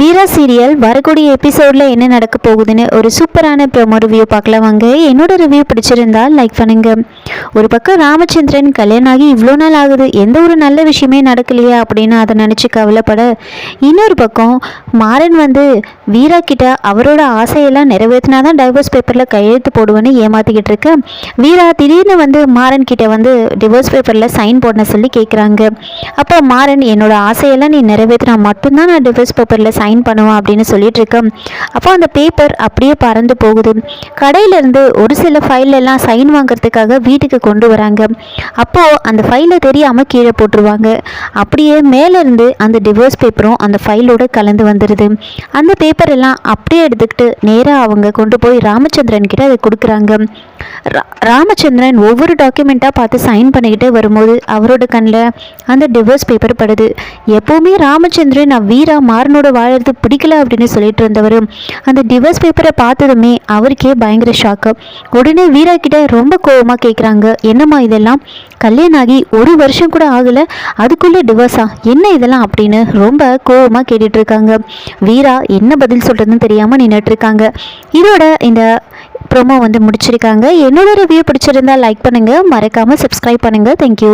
வீரா serial வரக்கூடிய எபிசோடில் என்ன நடக்க போகுதுன்னு ஒரு சூப்பரான ப்ரோமோ ரிவ்யூ பார்க்கலாம் வாங்க. என்னோட ரிவ்யூ பிடிச்சிருந்தால் லைக் பண்ணுங்க. ஒரு பக்கம் ராமச்சந்திரன் கல்யாணம் ஆகி இவ்வளோ நாள் ஆகுது எந்த ஒரு நல்ல விஷயமே நடக்கலையா அப்படின்னு அதை நினச்சி கவலைப்பட. இன்னொரு பக்கம் மாறன் வந்து வீரா கிட்ட அவரோட ஆசையெல்லாம் நிறைவேற்றினா தான் டைவர்ஸ் பேப்பரில் கையெழுத்து போடுவேன்னு ஏமாற்றிக்கிட்டு இருக்கேன் வீரா திடீர்னு வந்து மாறன் கிட்ட வந்து டிவோர்ஸ் பேப்பரில் சைன் போடணும் சொல்லி கேட்குறாங்க அப்போ மாறன் என்னோட ஆசையெல்லாம் நீ நிறைவேற்றினா மட்டும்தான் நான் டிவோர்ஸ் பேப்பரில் சைன் சைன் பண்ணுவோம் அப்படின்னு சொல்லிட்டு இருக்கேன் அப்போ அந்த பேப்பர் அப்படியே பறந்து போகுது. கடையிலேருந்து ஒரு சில ஃபைல் எல்லாம் சைன் வாங்குறதுக்காக வீட்டுக்கு கொண்டு வராங்க. அப்போது அந்த ஃபைலை தெரியாமல் கீழே போட்டுருவாங்க. அப்படியே மேலேருந்து அந்த டிவோர்ஸ் பேப்பரும் அந்த ஃபைலோட கலந்து வந்துடுது அந்த பேப்பர் எல்லாம் அப்படியே எடுத்துக்கிட்டு நேராக அவங்க கொண்டு போய் ராமச்சந்திரன் கிட்ட அதை கொடுக்குறாங்க. ராமச்சந்திரன் ஒவ்வொரு டாக்குமெண்ட்டாக பார்த்து சைன் பண்ணிக்கிட்டே வரும்போது அவரோட கண்ணில் அந்த டிவோர்ஸ் பேப்பர் படுது. எப்போவுமே ராமச்சந்திரன் நான் வீரா மாறனோட வாழறது பிடிக்கல அப்படின்னு சொல்லிட்டு இருந்தவர். அந்த டிவோர்ஸ் பேப்பரை பார்த்ததுமே அவருக்கே பயங்கர ஷாக்கு உடனே வீரா கிட்ட ரொம்ப கோவமாக கேட்குறாங்க என்னம்மா இதெல்லாம்? கல்யாணம் ஆகி ஒரு வருஷம் கூட ஆகலை. அதுக்குள்ளே டிவோர்ஸா என்ன இதெல்லாம் அப்படின்னு ரொம்ப கோவமாக கேட்டுட்ருக்காங்க வீரா என்ன பதில் சொல்கிறதுன்னு தெரியாமல் நின்றுட்டுருக்காங்க இதோட இந்த ப்ரோமோ வந்து முடிச்சிருக்காங்க. என்னோட ரிவ்யூ பிடிச்சிருந்தா லைக் பண்ணுங்கள் மறக்காமல் சப்ஸ்கிரைப் பண்ணுங்கள் தேங்க்யூ